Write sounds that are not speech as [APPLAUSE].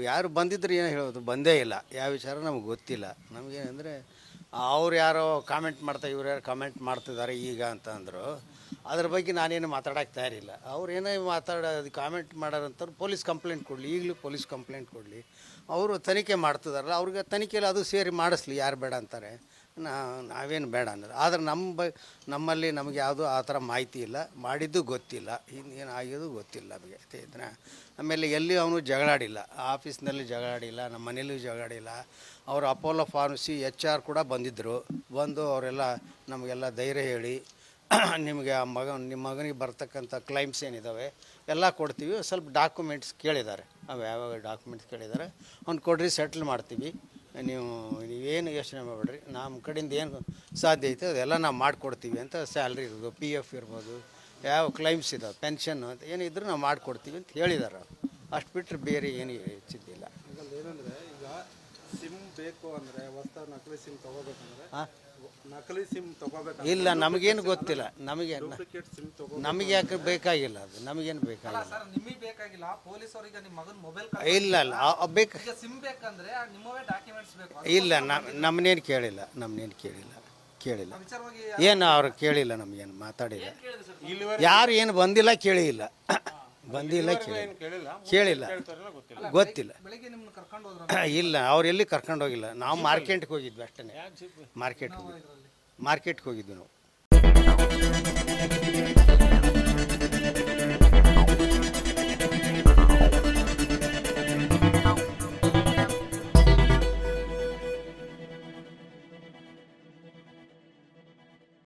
ಯಾರು ಬಂದಿದ್ರು ಏನು ಹೇಳೋದು? ಬಂದೇ ಇಲ್ಲ. ಯಾವ ವಿಚಾರ ನಮಗೆ ಗೊತ್ತಿಲ್ಲ. ನಮಗೇನೆಂದರೆ, ಅವ್ರು ಯಾರೋ ಕಾಮೆಂಟ್ ಮಾಡ್ತಾ, ಇವ್ರು ಯಾರು ಕಾಮೆಂಟ್ ಮಾಡ್ತಿದ್ದಾರೆ ಈಗ ಅಂತ ಅಂದರು ಅದ್ರ ಬಗ್ಗೆ ನಾನೇನು ಮಾತಾಡೋಕ್ಕೆ ತಯಾರಿಲ್ಲ. ಅವ್ರು ಏನೇ ಮಾತಾಡೋದು ಕಾಮೆಂಟ್ ಮಾಡೋರಂಥವ್ರು ಪೊಲೀಸ್ ಕಂಪ್ಲೇಂಟ್ ಕೊಡಲಿ. ಈಗಲೂ ಪೊಲೀಸ್ ಕಂಪ್ಲೇಂಟ್ ಕೊಡಲಿ. ಅವರು ತನಿಖೆ ಮಾಡ್ತಿದಾರಲ್ಲ, ಅವ್ರಿಗೆ ತನಿಖೆಯಲ್ಲಿ ಅದು ಸೇರಿ ಮಾಡಿಸ್ಲಿ, ಯಾರು ಬೇಡ ಅಂತಾರೆ. ನಾ, ನಾವೇನು ಬೇಡ ಅನ್ನೋದು. ಆದರೆ ನಮ್ಮ ಬ, ನಮ್ಮಲ್ಲಿ ನಮಗೆ ಯಾವುದು ಆ ಥರ ಮಾಹಿತಿ ಇಲ್ಲ. ಮಾಡಿದ್ದು ಗೊತ್ತಿಲ್ಲ. ಇನ್ನೇನು ಆಗಿದ್ದು ಗೊತ್ತಿಲ್ಲ ನಮಗೆ. ಇದನ್ನ ಆಮೇಲೆ ಎಲ್ಲಿ ಅವನು ಜಗಳಾಡಿಲ್ಲ. ಆಫೀಸ್ನಲ್ಲಿ ಜಗಳಾಡಿಲ್ಲ, ನಮ್ಮ ಮನೇಲಿ ಜಗಳಾಡಿಲ್ಲ. ಅವರು ಅಪೋಲೋ ಫಾರ್ಮಸಿ ಎಚ್ ಆರ್ ಕೂಡ ಬಂದಿದ್ದರು. ಬಂದು ಅವರೆಲ್ಲ ನಮಗೆಲ್ಲ ಧೈರ್ಯ ಹೇಳಿ, [CLEARS THROAT] ನಿಮಗೆ ಆ ಮಗ, ನಿಮ್ಮ ಮಗನಿಗೆ ಬರ್ತಕ್ಕಂಥ ಕ್ಲೈಮ್ಸ್ ಏನಿದ್ದಾವೆ ಎಲ್ಲ ಕೊಡ್ತೀವಿ. ಸ್ವಲ್ಪ ಡಾಕ್ಯುಮೆಂಟ್ಸ್ ಕೇಳಿದ್ದಾರೆ. ಅವು ಯಾವ್ಯಾವ ಡಾಕ್ಯುಮೆಂಟ್ಸ್ ಕೇಳಿದ್ದಾರೆ. ಅವ್ನು ಕೊಡ್ರಿ ಸೆಟ್ಲ್ ಮಾಡ್ತೀವಿ. ನೀವು ನೀವೇನು ಯೋಚನೆ ಮಾಡಬೇಡ್ರಿ? ನಮ್ಮ ಕಡೆಯಿಂದ ಏನು ಸಾಧ್ಯ ಐತೆ ಅದೆಲ್ಲ ನಾವು ಮಾಡಿಕೊಡ್ತೀವಿ ಅಂತ ಸ್ಯಾಲ್ರಿ ಇರ್ಬೋದು ಪಿ ಎಫ್ ಇರ್ಬೋದು, ಯಾವ ಕ್ಲೈಮ್ಸ್ ಇದಾವೆ ಪೆನ್ಷನ್ ಅಂತ ಏನಿದ್ರು ನಾವು ಮಾಡಿಕೊಡ್ತೀವಿ ಅಂತ ಹೇಳಿದಾರೆ ಅಷ್ಟು ಬಿಟ್ಟರೆ ಬೇರೆ ಏನು ಹೆಚ್ಚಿದ್ದಿಲ್ಲ ಈಗ ಸಿಮ್ ಬೇಕು ಅಂದ್ರೆ ಹೊಸ ನಕಲಿ ಸಿಮ್ ತಗೋಬೇಕಂದ್ರೆ ಹಾಂ? ನಕಲಿ ಸಿಮ್ ತಗೋಬೇಕು ಇಲ್ಲ ನಮಗೇನು ಗೊತ್ತಿಲ್ಲ. ನಮಗೆ ಡೂಪ್ಲಿಕೇಟ್ ಸಿಮ್ ತಗೋ ನಮಗೆ ಯಾಕೆ ಬೇಕಾಗಿಲ್ಲ ಅದು? ನಮಗೇನು ಬೇಕಾಗಿಲ್ಲ. ಸರ್ ನಿಮಗೆ ಬೇಕಾಗಿಲ್ಲ. ಪೊಲೀಸ್ ಅವರಿಗೆ ನಿಮ್ಮ ಮಗನ ಮೊಬೈಲ್ ಇಲ್ಲ ಇಲ್ಲ. ಬೇಕು ಈಗ ಸಿಮ್ ಬೇಕಂದ್ರೆ ಆ ನಿಮ್ಮವೇ ಡಾಕ್ಯುಮೆಂಟ್ಸ್ ಬೇಕು. ಇಲ್ಲ ನಮ್ಮನ್ನೇನು ಕೇಳಿಲ್ಲ. ನಮ್ಮನ್ನೇನು ಕೇಳಿಲ್ಲ. ಕೇಳಿಲ್ಲ. ವಿಚಾರವಾಗಿ ಏನು ಅವ್ರು ಕೇಳಿಲ್ಲ ನಮಗೇನು ಮಾತಾಡಿಲ್ಲ. ಯಾರು ಏನು ಬಂದಿಲ್ಲ ಕೇಳಿಲ್ಲ. ಬಂದಿಲ್ಲ ಕೇಳಿಲ್ಲ. ಕೇಳಿಲ್ಲ ಗೊತ್ತಿಲ್ಲ. ಬೆಳಿಗ್ಗೆ ನಿಮ್ಮನ್ನ ಕರ್ಕೊಂಡು ಹೋದ್ರ? ಇಲ್ಲ ಅವ್ರು ಎಲ್ಲಿ ಕರ್ಕೊಂಡು ಹೋಗಿಲ್ಲ? ನಾವು ಮಾರ್ಕೆಟ್ಗೆ ಹೋಗಿದ್ವಿ ಅಷ್ಟೇ ಮಾರ್ಕೆಟ್ ಹೋಗಿದ್ವಿ. ಮಾರ್ಕೆಟ್ಗೆ ಹೋಗಿದ್ವಿ ನಾವು.